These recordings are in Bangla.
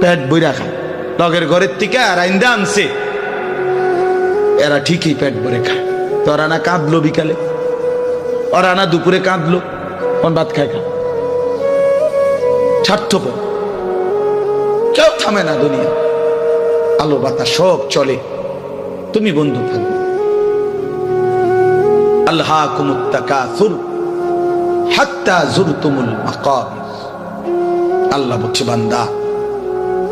পেট বইরা খায়। লগের ঘরের থেকে আর আইন্দা আনছে। এরা ঠিকই পেট ভরে খায়। তোরা না কাঁদলো বিকালে। ওরা না দুপুরে কাঁদলো। কোন ভাত খায় খা স্বার্থপর। কেউ থামে না দুনিয়া। আলো বাতাস সব চলে। তুমি বন্ধু থাকবে আল্লাহ কুমুত্তাকাসুর হাত্তা জুরতুমুল মাকাবির আল্লাহ বলছে, বান্দা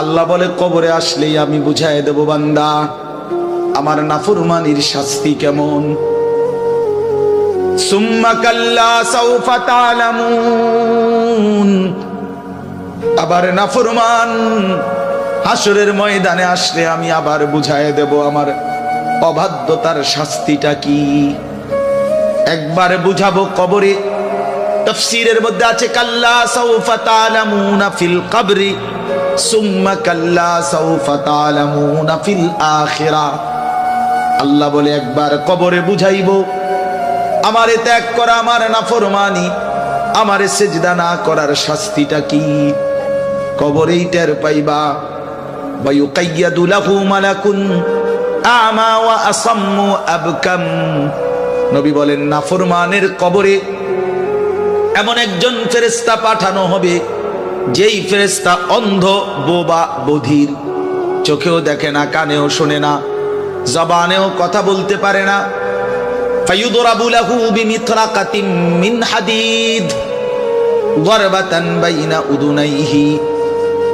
আল্লাহ বলে, কবরে আসলেই আমি বুঝাই দেব বান্দা, আমার নাফরমানির শাস্তি কেমন? সৌফা আবার নাফরমান হাসরের ময়দানে আসলে আমি আবার বুঝাই দেব, আমার অবাধ্যতার শাস্তিটা কি? একবার বুঝাবো কবরে, তফসিরের মধ্যে আছে, কাল্লা সাউফা তালামুনা ফিল কবরি। সুম্মা কাল্লা সাউফা তালামুনা ফিল আখিরা আল্লাহ বলে একবার কবরে বুঝাইবো আমারে ত্যাগ করা আমার নাফরমানি আমারে সেজদা না করার শাস্তিটা কি কবরেই টের পাইবা ويقيد له ملك أعمى وأصم أبكم নবী বলেন নাফরমানের কবরে এমন একজন ফেরেস্তা পাঠানো হবে যেই ফেরেস্তা অন্ধ বোবা বধির, চোখেও দেখে না, কানেও শোনে না, জবানেও কথা বলতে পারে না।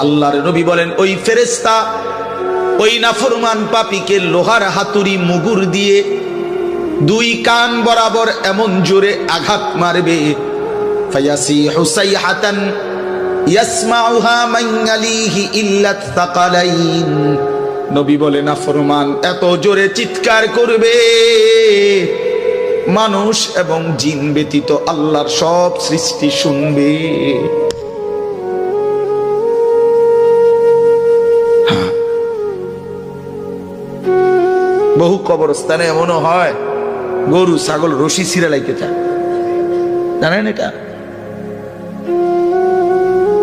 আল্লাহর নবী বলেন, ওই ফেরেস্তা ওই লোহার হাতুড়ি দিয়ে দুই কান বরাবর এমন জোরে আঘাত মারবে। হাতান ইয়াসমাউহা মাইয়ালিহি ইল্লাত তাকালাইন। নবী বলে নাফরমান এত জোরে চিৎকার করবে। মানুষ এবং জিন ব্যতীত আল্লাহর সব সৃষ্টি শুনবে। বহু কবরস্থানে এমনও হয়, গরু, ছাগল, রশি ছিঁড়ে লাইতে চায়। জানেন এটা?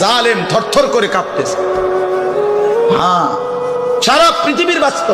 জালেম থরথর করে কাঁপতেছে। হ্যাঁ। সারা পৃথিবীর বাস্তব